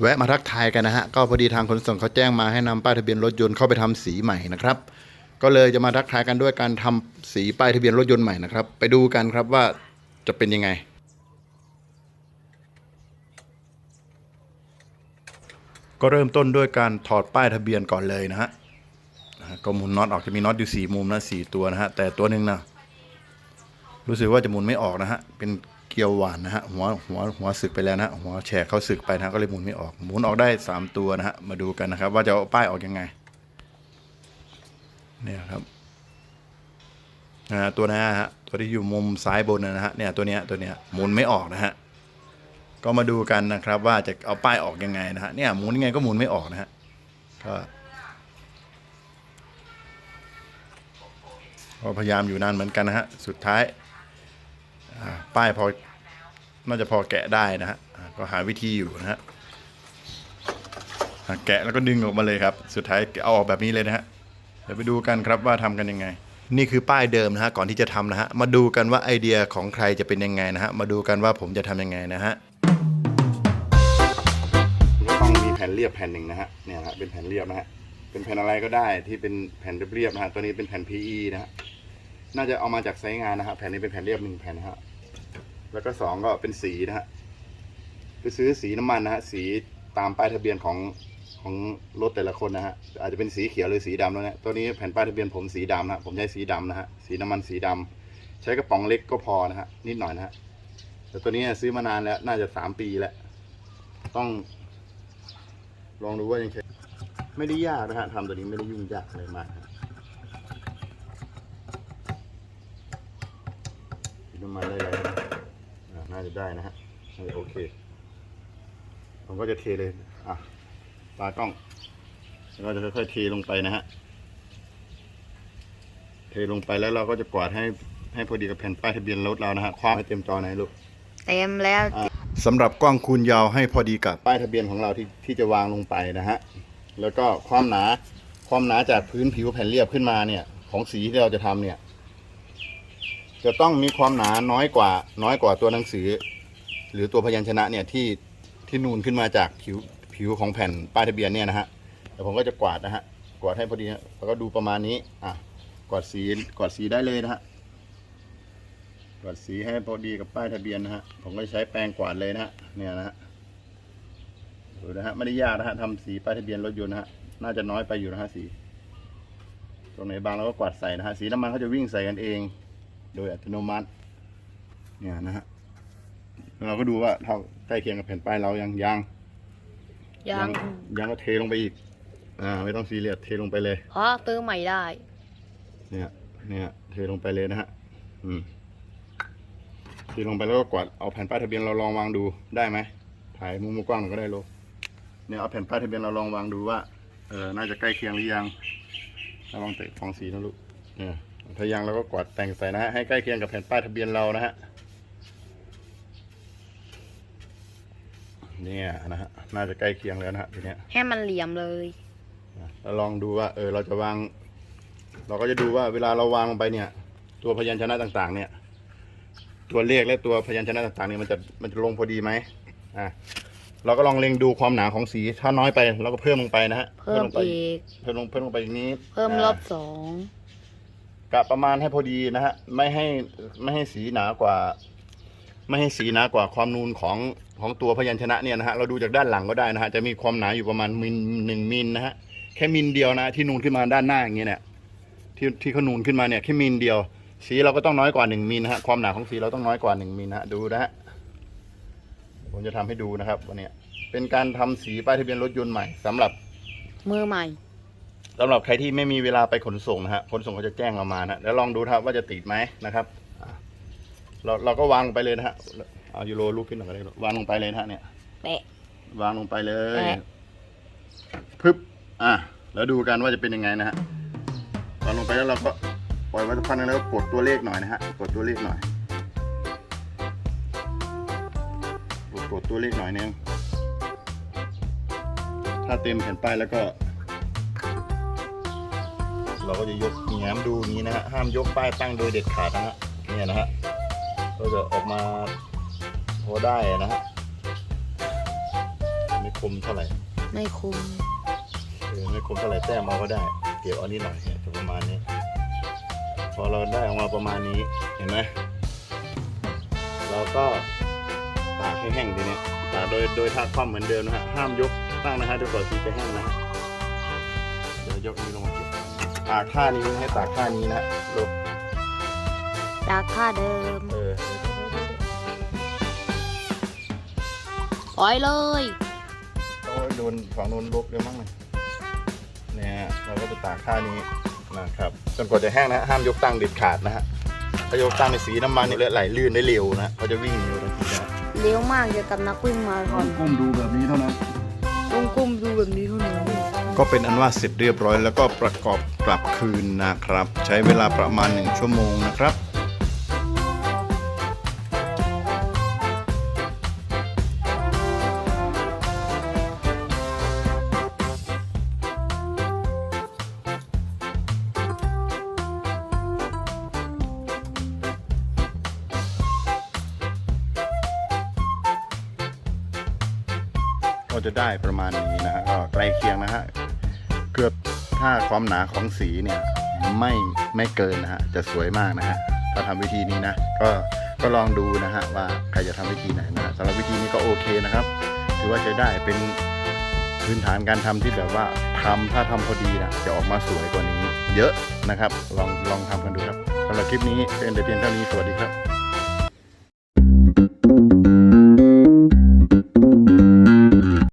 แวะมาทักทายกันนะฮะ ก็พอดีทางขนส่งเขาแจ้งมาให้นำป้ายทะเบียนรถยนต์เข้าไปทำสีใหม่นะครับ ก็เลยจะมาทักทายกันด้วยการทำสีป้ายทะเบียนรถยนต์ใหม่นะครับ ไปดูกันครับว่าจะเป็นยังไง ก็เริ่มต้นด้วยการถอดป้ายทะเบียนก่อนเลยนะฮะนะฮะก็หมุนน็อตออกจะมีน็อตอยู่สี่มุมนะสี่ตัวนะฮะแต่ตัวหนึ่งนะรู้สึกว่าจะหมุนไม่ออกนะฮะเป็น เกียวหวานนะฮะหัวหัวหัวสึกไปแล้วนะหัวแฉกเขาสึกไปนะก็เลยหมุนไม่ออกหมุนออกได้สามตัวนะฮะมาดูกันนะครับ ว่าจะเอาป้ายออกยังไงเนี่ยครับนะฮะตัวหน้าฮะตัวที่อยู่มุมซ้ายบนนะฮะเนี่ยตัวเนี้ยตัวเนี้ยหมุนไม่ออกนะฮะก็มาดูกันนะครับ ว่าจะเอาป้ายออกยังไงนะฮะเนี่ยหมุนยังไงก็หมุนไม่ออกนะฮะก็พยายามอยู่นานเหมือนกันนะฮะสุดท้าย ป้ายพอน่าจะพอแกะได้นะฮะก็หาวิธีอยู่นะฮะแกะแล้วก็ดึงออกมาเลยครับ สุดท้ายเอาออกแบบนี้เลยนะฮะเดี๋ยวไปดูกันครับว่าทำกันยังไง นี่คือป้ายเดิมนะฮะก่อนที่จะทำนะฮะมาดูกันว่าไอเดียของใครจะเป็นยังไงนะฮะมาดูกันว่าผมจะทำยังไงนะฮะก็ต้องมีแผ่นเรียบแผ่นหนึ่งนะฮะเนี่ยฮะเป็นแผ่นเรียบนะฮะเป็นแผ่นอะไรก็ได้ที่เป็นแผ่นเรียบๆนะฮะตัวนี้เป็นแผ่น PE นะฮะ น่าจะเอามาจากไซต์งานนะฮะแผ่นนี้เป็นแผ่นเรียบหนึ่งแผ่นนะฮะแล้วก็สองก็เป็นสีนะฮะไปซื้อสีน้ำมันนะฮะสีตามป้ายทะเบียนของของรถแต่ละคนนะฮะอาจจะเป็นสีเขียวหรือสีดำแล้วนะตัวนี้แผ่นป้ายทะเบียนผมสีดำนะผมใช้สีดำนะฮะสีน้ำมันสีดำใช้กระป๋องเล็กก็พอนะฮะนิดหน่อยนะฮะแต่ตัวนี้ซื้อมานานแล้วน่าจะสามปีแล้วต้อง ลองดูว่ายังใช้ไม่ได้ยากนะฮะทำตัวนี้ไม่ได้ยุ่งยากอะไรมาก น้ำมันได้เลยนะอ่าน่าจะได้นะฮะน่าจะโอเค ผมก็จะเทเลย อะ ตากล้องแล้วก็จะค่อยๆเทลงไปนะฮะ เทลงไปแล้วเราก็จะกวาดให้ให้พอดีกับแผ่นป้ายทะเบียนรถเรานะฮะคว้าให้เต็มจอไหนอยลูก เต็มแล้วสำหรับกล้องคูณยาวให้พอดีกับป้ายทะเบียนของเราที่ที่จะวางลงไปนะฮะ แล้วก็ความหนาความหนาจากพื้นผิวแผ่นเรียบขึ้นมาเนี่ย ของสีที่เราจะทำเนี่ย จะต้องมีความหนาน้อยกว่า น้อยกว่าตัวหนังสือ หรือตัวพยัญชนะเนี่ยที่ที่นูนขึ้นมาจากผิวผิวของแผ่นป้ายทะเบียนเนี่ยนะฮะแต่ผมก็จะกวาดนะฮะกวาดให้พอดีฮะแล้วก็ดูประมาณนี้อะกวาดสีกวาดสีได้เลยนะฮะกวาดสีให้พอดีกับป้ายทะเบียนนะฮะผมก็ใช้แปรงกวาดเลยนะฮะเนี่ยนะฮะดูนะฮะไม่ได้ยากนะฮะทำสีป้ายทะเบียนรถยนต์นะฮะน่าจะน้อยไปอยู่นะฮะสี ตรงไหนบางเราก็กวาดใส่นะฮะสีน้ำมันเขาจะวิ่งใส่กันเอง โดยอัตโนมัติ เนี่ยนะฮะเราก็ดูว่าเท่าใกล้เคียงกับแผ่นป้ายเรายังยังยังยังก็เทลงไปอีก อ่า ไม่ต้องซีเรียสเทลงไปเลยเพราะซื้อใหม่ได้ เนี่ย เนี่ย เทลงไปเลยนะฮะ อืมเทลงไปแล้วก็กวาดเอาแผ่นป้ายทะเบียนเราลองวางดูได้ไหมถ่ายมุมกว้างหน่อยก็ได้โลกเนี่ยเอาแผ่นป้ายทะเบียนเราลองวางดูว่า เออน่าจะใกล้เคียงหรือยังระวังเตะฟองสีนะลูกเนี่ย ถ้ายังเราก็กวาดแต่งใส่นะฮะให้ใกล้เคียงกับแผ่นป้ายทะเบียนเรานะฮะเนี่ยนะฮะน่าจะใกล้เคียงแล้วนะฮะทีเนี้ยให้มันเหลี่ยมเลยเราลองดูว่า เออ เราจะวาง เราก็จะดูว่าเวลาเราวางลงไปเนี่ย ตัวพยัญชนะต่างๆ เนี่ย ตัวเลขและตัวพยัญชนะต่างๆเนี่ยมันจะมันจะลงพอดีไหมอะเราก็ลองเล็งดูความหนาของสีถ้าน้อยไปเราก็เพิ่มลงไปนะฮะเพิ่มลงไปอีกเพิ่มลงเพิ่มลงไปอีกนิดเพิ่มรอบสอง กะประมาณให้พอดีนะฮะไม่ให้ไม่ให้สีหนากว่า ไม่ให้สีหนากว่าความนูนของของตัวพยัญชนะเนี่ยนะฮะเราดูจากด้านหลังก็ได้นะฮะจะมีความหนาอยู่ประมาณมิลหนึ่งมิลนะฮะแค่มิลเดียวนะที่นูนขึ้นมาด้านหน้าอย่างเงี้ยเนี่ยที่ที่เขานูนขึ้นมาเนี่ยแค่มิลเดียว สีเราก็ต้องน้อยกว่าหนึ่งมิลนะฮะความหนาของสีเราต้องน้อยกว่าหนึ่งมิลนะฮะดูนะฮะผมจะทำให้ดูนะครับวันนี้เป็นการทำสีป้ายทะเบียนรถยนต์ใหม่สำหรับมือใหม่ สำหรับใครที่ไม่มีเวลาไปขนส่งนะฮะขนส่งเขาจะแจ้งเรามานะแล้วลองดูนะครับว่าจะติดไหมนะครับอ่าเราเราก็วางลงไปเลยนะฮะเอายูโรลุกขึ้นหน่อยก็ได้ลูกวางลงไปเลยนะฮะเนี่ยแปะวางลงไปเลยแปะพึบอะแล้วดูกันว่าจะเป็นยังไงนะฮะวางลงไปแล้วเราก็ปล่อยไว้สักพักนึงแล้วก็กดตัวเลขหน่อยนะฮะกดตัวเลขหน่อยกดกดตัวเลขหน่อยนึงถ้าเต็มแผ่นป้ายแล้วก็ เราก็จะยกแง้มดูอย่างนี้นะฮะห้ามยกป้ายตั้งโดยเด็ดขาดนะฮะเนี่ยนะฮะก็จะออกมาพอได้นะฮะไม่ไม่คมเท่าไหร่ไม่คุ้มเออไม่คมเท่าไหร่แต้มเอาก็ได้เกี่ยวเอานี้หน่อยเนี่ยจะประมาณนี้ พอเราได้ออกมาประมาณนี้เห็นไหมเราก็ตากให้แห้งทีนี้ตากโดยโดยท่าคว่ำเหมือนเดิมนะฮะห้ามยกตั้งนะฮะจนกว่าสีจะแห้งนะฮะเดี๋ยวยกนี้ลงมาเก็บ ตากท่านี้ให้ตากท่านี้นะฮะลูกตากค่าเดิมเออปล่อยเลยโอ้ยโดนฝั่งโน้นลบเดี๋ยวมั้งเลยเนี่ยฮะเราก็จะตากท่านี้นะครับจนกว่าจะแห้งนะฮะห้ามยกตั้งเด็ดขาดนะฮะถ้ายกตั้งในสีน้ำมันเนี่ยเลือดไหลลื่นได้เร็วนะเขาจะวิ่งเร็วทันทีนะเลี้ยวมากเกี่ยวกับนักวิ่งมาราธอนก้มดูแบบนี้เท่านั้นต้องก้มดูแบบนี้เท่านั้น ก็เป็นอันว่าเสร็จเรียบร้อย แล้วก็ประกอบกลับคืนนะครับ ใช้เวลาประมาณ 1 ชั่วโมงนะครับก็จะได้ประมาณนี้นะฮะก็ใกล้เคียงนะฮะ ถ้าความหนาของสีเนี่ยไม่ไม่เกินนะฮะจะสวยมากนะฮะถ้าทำวิธีนี้นะ ก็ก็ลองดูนะฮะว่าใครจะทำวิธีไหนนะฮะสำหรับวิธีนี้ก็โอเคนะครับ ถือว่าใช้ได้เป็นพื้นฐานการทำที่แบบว่าทำถ้าทำพอดีนะจะออกมาสวยกว่านี้ เยอะนะครับ ลองลองทำกันดูครับสำหรับคลิปนี้เป็นแต่เพียงเท่านี้สวัสดีครับ